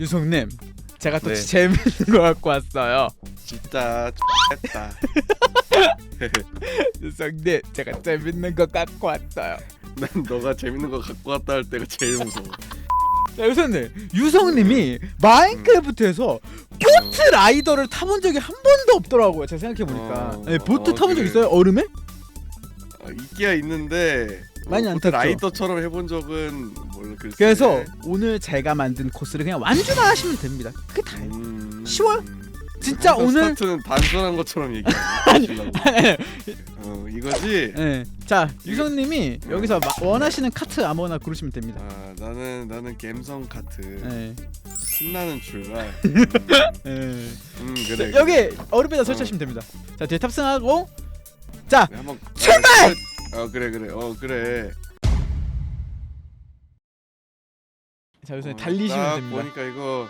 유성님 제가 또 네. 재밌는 거 갖고 왔어요 진짜 X했다. 유성님 제가 재밌는 거 갖고 왔어요 난 너가 재밌는 거 갖고 왔다 할 때가 제일 무서워. 자 유성님 유성님이 마인크래프트에서 보트 라이더를 타본 적이 한 번도 없더라고요 제가 생각해 보니까 어, 네, 보트 어, 타본 적 그래. 있어요? 얼음에? 아, 있기야 있는데 많이 안 탔죠? 라이더처럼 해본 적은 뭘 글쎄. 그래서 오늘 제가 만든 코스를 그냥 완주만 하시면 됩니다 그게 다예요 음... 쉬워요? 진짜 항상 오늘 스타트는 단순한 것처럼 얘기하려고. 어 이거지. 네. 자 유성님이 여기서 마- 원하시는 카트 아무거나 고르시면 됩니다 아 나는 나는 갬성 카트 네. 신나는 출발. 네. 음 자, 그래. 여기 얼음에다 설치하시면 됩니다 자 뒤에 탑승하고 자 그래, 한번 출발! 아, 어 그래 그래 어 그래. 자 유성님 어, 달리시면 딱 됩니다 보니까 이거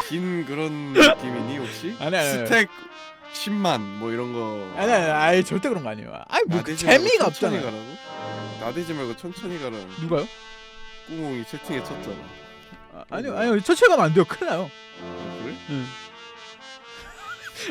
어긴 그런 느낌이니 혹시? 아니, 아니, 아니. 스택 10만 뭐 이런 거. 아니 아니 아니 절대 그런 거 아니에요 아니 뭐 나대지 말고 재미가 천천히 없잖아요 가라고? 나대지 말고 천천히 가라. 누가요? 꾸몽이 채팅에 쳤잖아. 아, 아니요 아니요 천천히 가면 안 돼요 큰일 나요 어, 그래? 응.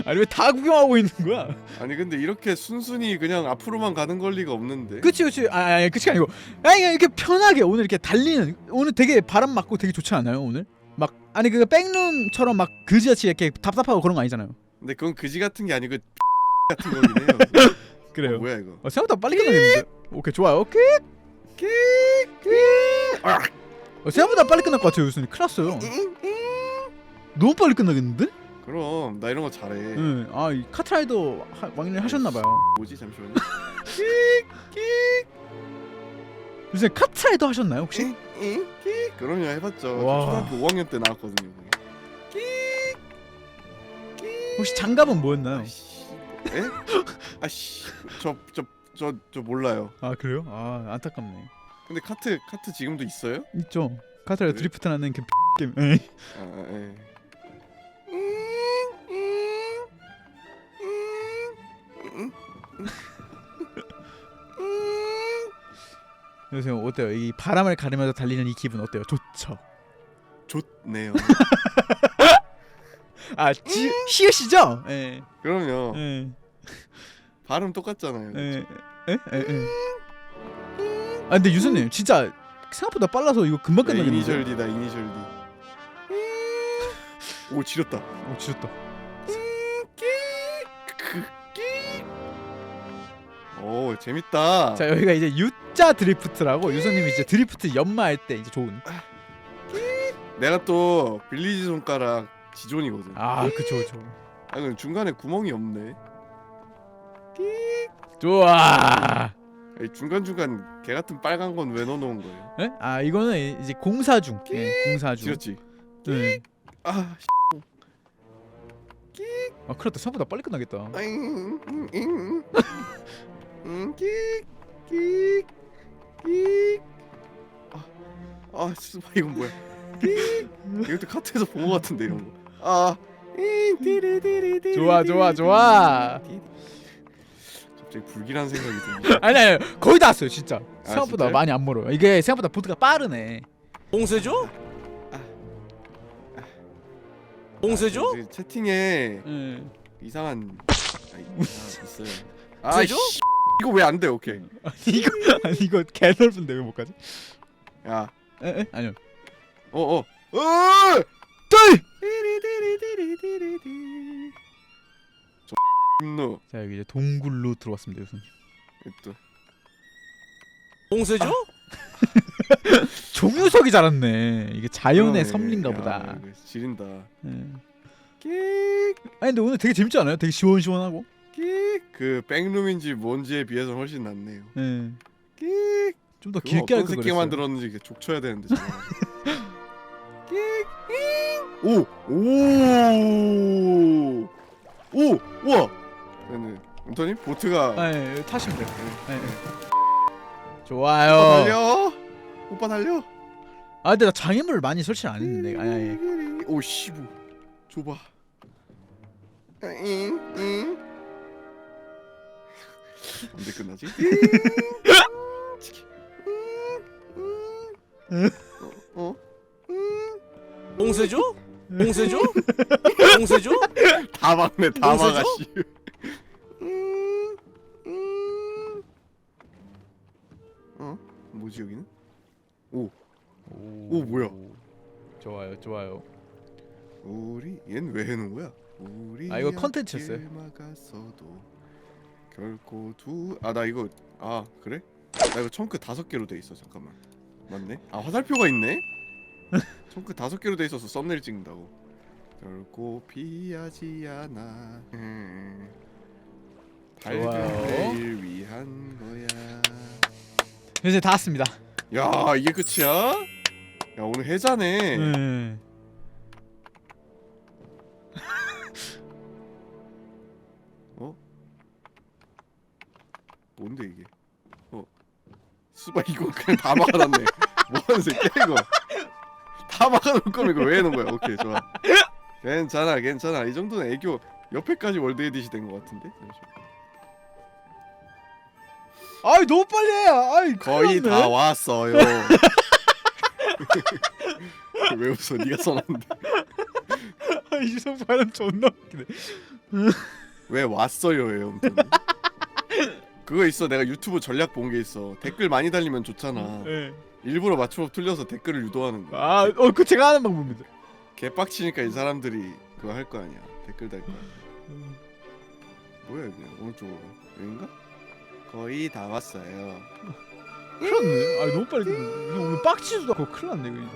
아니 왜 다 구경하고 있는 거야 아니 근데 이렇게 순순히 그냥 앞으로만 가는 걸 리가 없는데. 그치 그치 아, 아니 그치 아니고 아니 그냥 이렇게 편하게 오늘 이렇게 달리는 오늘 되게 바람 맞고 되게 좋지 않아요 오늘? 막 아니 그 백룸처럼 막 그지같이 이렇게 답답하고 그런 거 아니잖아요 근데 그건 그지 같은 게 아니고 같은 거긴 해요. 어, 뭐야 이거? 어, 생각보다 빨리 끝나겠는데? 오케이 좋아요 오케이 아! 어, 생각보다 빨리 끝날 것 같아요 유순이 큰일 났어요 너무 빨리 끝나겠는데? 그럼 나 이런 거 잘해. 응. 아 이 카트라이더 하, 왕년에 하셨나봐요 뭐지 잠시만요. 유순이 카트라이더 하셨나요 혹시? 키? 그럼요 해봤죠. 와. 저 초등학교 5학년 때 나왔거든요. 혹시 장갑은 뭐였나요? 아씨, 에? 아씨, 저저 저 저 몰라요. 아 그래요? 아 안타깝네 근데 카트 카트 지금도 있어요? 있죠 카트라이더 그래? 드리프트 나는 그 게임 에이. 아, 아, 예. 요새 어때요? 이 바람을 가르면서 달리는 이 기분 어때요? 좋죠. 좋네요. 아 지, 히읗이죠? 예. 그럼요. 예. 발음 똑같잖아요. 예. 예? 예. 예. 아 근데 유수님 진짜 생각보다 빨라서 이거 금방 네, 끝나겠는데. 이니셜 D다 이니셜 D. 오 지렸다. 오 지렸다. 오 재밌다. 자 여기가 이제 U자 드리프트라고 유수님이 이제 드리프트 연마할 때 이제 좋은. 내가 또 빌리지 손가락 지존이거든. 아, 아 그쵸 그쵸. 근데 중간에 구멍이 없네. 좋아. 중간 중간 개 같은 빨간 건 왜 넣어놓은 거예요? 예? 아 이거는 이제 공사 중. 예, 공사 중. 지렸지. 예. 아, 아 그렇다 생각보다 빨리 끝나겠다. 잉, 잉, 잉. 음, 끽, 끽, 끽. 아, 아, 진짜 이건 뭐야? 끽. 이것도 카트에서 본 것 같은데 이런 거. 아, 잉. 좋아 좋아 좋아. 갑자기 불길한 생각이 듭니다. 아니 아니 거의 다 왔어요 진짜. 생각보다 진짜요? 많이 안 멀어요. 이게 생각보다 보트가 빠르네. 봉쇄죠? 봉쇄죠? 그 채팅에 예. 이상한 아, 이- 아, 있어요. 아, 봉쇄죠? 씨, 이거 왜 안 돼? 오케이. 아니 이거 아니 이거 개 넓은데 왜 못 가지? 야, 에? 에? 아니요. 어, 어, 어. 뜰! 저 분노 자 여기 이제 동굴로 들어왔습니다 교수님. 또 봉쇄죠? 종유석이 자랐네. 이게 자연의. 섭리인가 야, 보다. 지린다. 예. 끽, 아니 근데 오늘 되게 재밌지 않아요? 되게 시원시원하고. 끽. 그 백룸인지 뭔지에 비해서 훨씬 낫네요. 예. 끽. 좀더 그거 길게 할걸 새끼 그랬어요. 만들었는지 이렇게 족쳐야 되는데. 저거. 끽. 오, 오, 오, 우와. 네네. 은토님 보트가 아, 예, 예, 타시면 돼요. 예, 예. 오빠 좋아요. 달려. 오빠 달려. 아 근데 나 장애물을 많이 설치를 안 했는데. 아니. 오 씨부 좁아 잉, 잉. 언제 끝나지? 어? 어? 봉쇄죠? 봉쇄죠? 봉쇄죠? 다 막네 다 봉쇄죠? 막아 씨. 음, 음. 어? 뭐지 여기는? 오 오, 뭐야? 좋아요 좋아요 우리 얜 왜 해놓은 거야? 우리 아, 이거 컨텐츠였어요. 결코 두 아 나 이거 아 그래? 나 이거 청크 다섯 개로 돼 있어 잠깐만 맞네? 아 화살표가 있네? 청크 다섯 개로 돼 있어서 썸네일 찍는다고 결코 피하지 않아 음. 밝은 좋아요. 내일 위한 거야 이제 다 왔습니다 야 이게 끝이야? 야 오늘 해자네 네. 뭔데 이게? 어? 수바 이거 그냥 다 막아놨네. 뭐하는 새끼야 이거? 다 막아놓을 거면 이거 왜 해놓은 거야? 오케이 좋아. 괜찮아 괜찮아 이 정도는 애교 옆에까지 월드 에디시 된 것 같은데? 아이 너무 빨리 해 아이 거의 큰일 났네. 다 왔어요. 왜 웃어? 네가 써놨는데 아, 이성 발음 존나 웃기네 왜 왔어요예요? 아무튼. 그거 있어. 내가 유튜브 전략 본 게 있어. 댓글 많이 달리면 좋잖아. 네. 일부러 맞춤법 틀려서 댓글을 유도하는 거야. 아 어 그 제가 하는 방법입니다. 개빡치니까 이 사람들이 그거 할 거 아니야. 댓글 달 거야. 음. 뭐야 여기 오른쪽으로 여긴가? 거의 다 왔어요. 큰일 났네. 아 너무 빨리 이거 오늘 빡치지도 않고 큰일 났네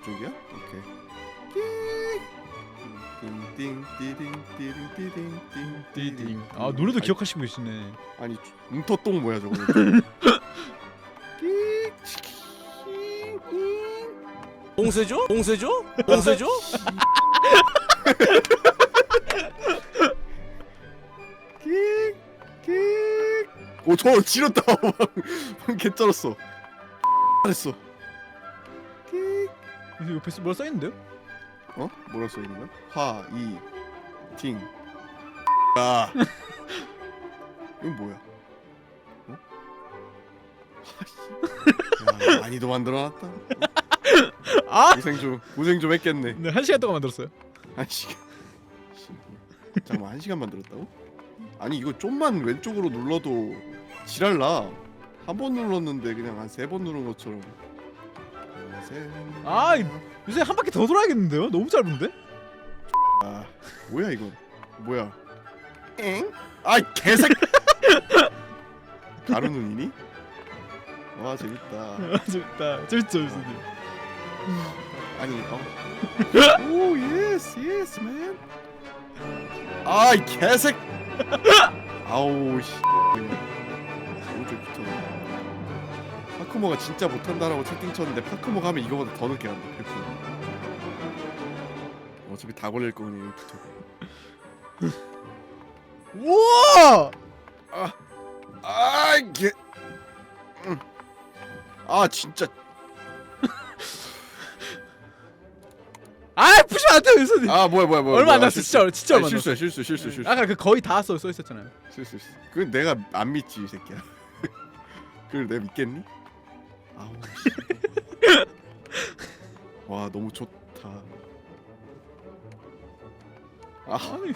이쪽이야? 오케이 띵띵 띠딩 띠딩 띠딩 띵 띠딩 아 노래도 기억하시고 계시네 아니 웅터똥 뭐야 저거 봉쇄죠? 봉쇄죠? 봉쇄죠? 오저 지렸다 방금 개 쩔었어 잘했어 그래서 옆에 뭐라 써 있는데요? 어? 뭐라 써 있는 거야? 화, 이, 팅 아. 이건 뭐야? 어? 하씨 야, 많이도 만들어놨다 아! 고생 좀 고생 좀 했겠네 네, 한 시간 동안 만들었어요 한 시간 씨, 잠깐만 한 시간 만들었다고? 아니 이거 좀만 왼쪽으로 눌러도 지랄나 한 번 눌렀는데 그냥 한 세 번 누른 것처럼 아, 이- 요새 한 바퀴 더 돌아야겠는데요? 너무 짧은데? 아 뭐야 이건 뭐야? 엥? 아 개색 가루 눈이니? 와 재밌다. 아, 재밌다. 재밌죠 재밌어 아니 어? 오 예스 예스 맨. 아이 개색 아우 씨. 오좀 붙어 파크모가 진짜 못한다라고 채팅 쳤는데 파크모가 하면 이거보다 더 늦게 한다 100% 어차피 다 걸릴 거니 우와! 아 이게. 음. 아 진짜. 아 부시면 안 돼요 윤선님 아 뭐야 뭐야 뭐야. 얼마 안 뭐야. 났어. 진짜 진짜 아, 얼마 안 났어. 실수야 실수 실수. 실수 아까 그 거의 다 써, 써 있었잖아요. 실수 실수. 그건 내가 안 믿지 이 새끼야. 그걸 내가 믿겠니? 아우. 씨. 와 너무 좋다. 아. 아니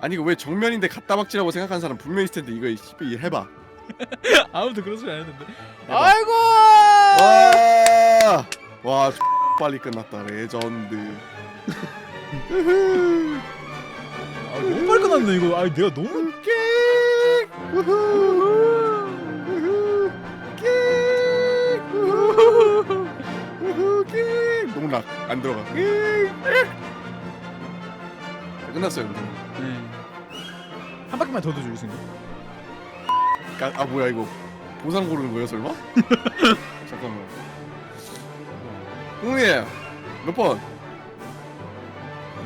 아니 이거 왜 정면인데 갖다 박지라고 생각하는 사람 분명히 있을 텐데 이거 이 씨발 일 해봐. 아무도 그런 소리 안 했는데. 해봐. 아이고! 와, 와 X 빨리 끝났다 레전드. 아, 너무 빨리 끝났네 이거. 아 내가 너무 농 락안 들어가. 끝났어요 근데. 네. 한 바퀴만 더 도줘 윤선님 까- 아 뭐야 이거. 보상 고르는 거야 설마? 잠깐만. 형님 몇 번?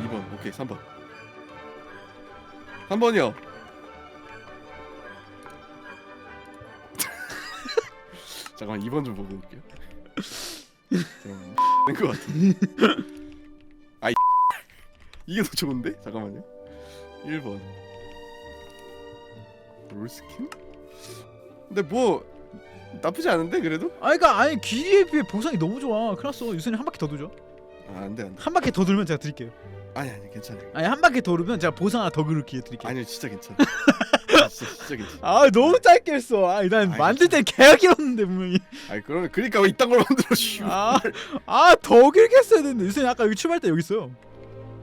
2번. 오케이 3번. 3번이요. 잠깐만 2번 좀 보고 올게요 된거 같아 아 이- 이게 더 좋은데? 잠깐만요 1번 롤스킨? 근데 뭐 나쁘지 않은데 그래도? 아 그니까 아니 길이에 비해 보상이 너무 좋아 큰일 났어 유선이 한 바퀴 더 돌죠 아, 안돼 안돼. 한 바퀴 더 돌면 제가 드릴게요 아니 아니 괜찮아. 아니 한 바퀴 더 돌면 제가 보상 하나 더 그릴 기회 드릴게요 아니 진짜 괜찮아. 진짜 괜찮아. 아 너무 짧게 했어 아니 난 아이, 만들 때 계약 이었는데 분명히 아니 그러면 그러니까 왜 이딴 걸 만들어 씨. 아아더 길게 했어야 되는데 유선이 아까 여기 출발 때 여기 있어요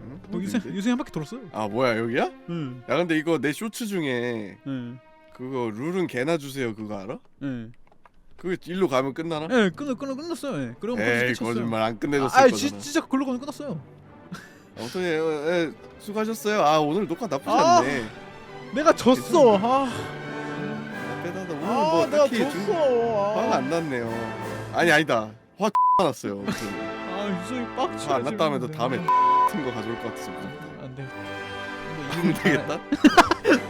응? 여기 유선이 유선이 한 바퀴 돌았어요 아 뭐야 여기야? 응 야 근데 이거 내 쇼츠 중에 응. 그거 룰은 개나 주세요 그거 알아? 응. 그거 일로 가면 끝나나? 예, 끊어 끊어 끝났어요. 예. 그럼 에이. 거짓말 안 끝내줬을 아, 거잖아. 지, 진짜 글로 가면 끝났어요. 아무튼 예, 예, 수고하셨어요. 아 오늘 녹화 나쁘지 아, 않네. 내가 졌어. 아, 나빼다다 오늘 아 뭐 내가 딱히 졌어. 화가 아, 안 났네요. 아니 아니다. 화 났어요. 아 유성이 빡쳐. 화안 났다면서 다음에 같은 거 가져올 것 같아서 무섭다. 안 돼. 안 되겠다.